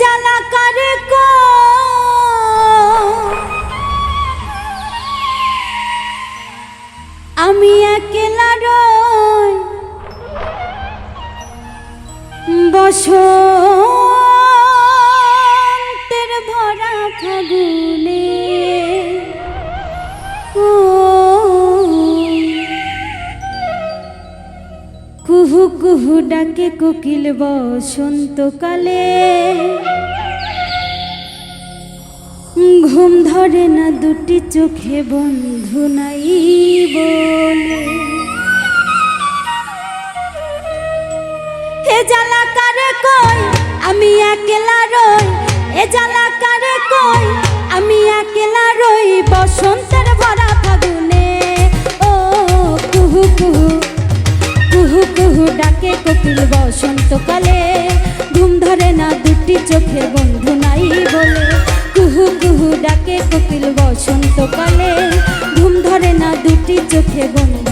জ্বালা করে কো। আমি একলা রয় বসন্তের কুহু কুহু ডাকে কোকিল বসন্তকালে। ঘুম ধরে না দুটি চোখে বন্ধু নাই বলে। হে জ্বালা কারে কই আমি একলা রই। এ জ্বালা কারে কই আমি একলা রই। বসন্তের ভরা ফাগুনে, ও কুহু কুহু কোকিল বসন্তকালে ঘুম ধরে না দুটি চোখে বন্ধু নাই বলে। কুহু কুহু ডাকে কোকিল বসন্তকালে ঘুম ধরে না দুটি চোখে বন্ধু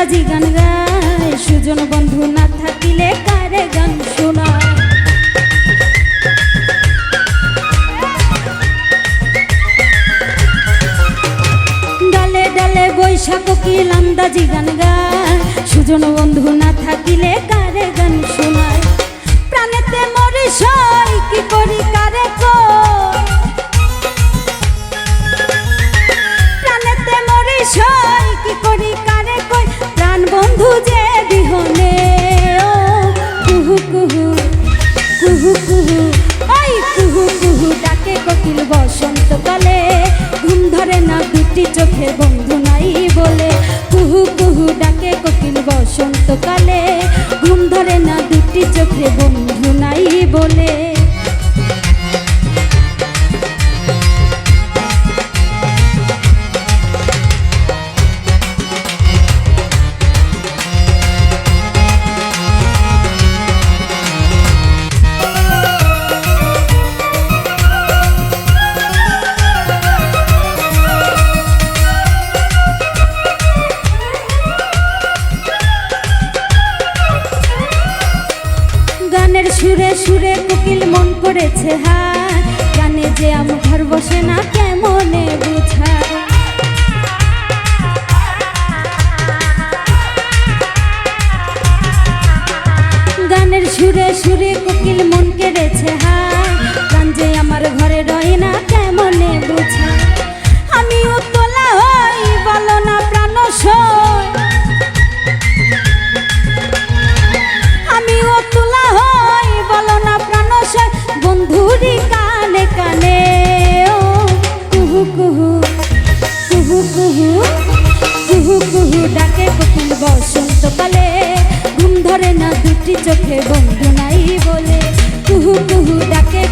আন্দাজি গান গায়। সুজন বন্ধু না থাকিলে কারে গান শোনা? ডালে ডালে বৈশাখ কি আন্দাজি গান গায়। সুজন বন্ধু কুহু কুহু কুহু। ওই কুহু কুহু ডাকে কোকিল বসন্তকালে। ঘুম ধরে না দুটি চোখে, বন্ধু নাই বলে। কুহু কুহু ডাকে কোকিল বসন্তকালে। ঘুম ধরে না দুটি চোখে, বন্ধু নাই বলে। সুরে সুরে কোকিল মন করেছে হার। গানে যে আম ঘর বসে না কেমনে বুঝা গানের সুরে সুরে কোকিল মন কেড়েছে হার। গান যে আমার ঘরে রয় না কেমনে বুঝা আমিও না চোখে বন্ধু নাই বলে কুহু কুহু ডাকে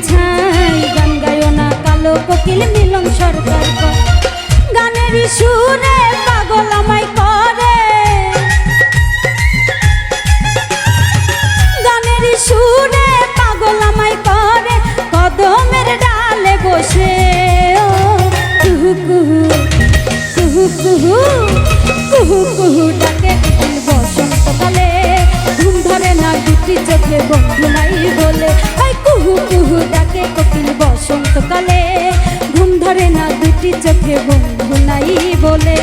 বুঝাই গান গায় না কালো কোকিল মিলন সরকার গানের সুরে চোখে বন্ধু নাই বলে।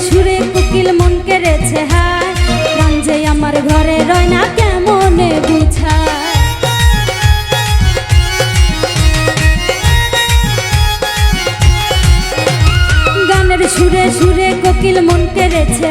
সুরে কুকিল মন কেড়েছে, হায়। আমার ঘরে রয় না কেমনে বুঝা গানের সুরে সুরে কোকিল মন কেড়েছে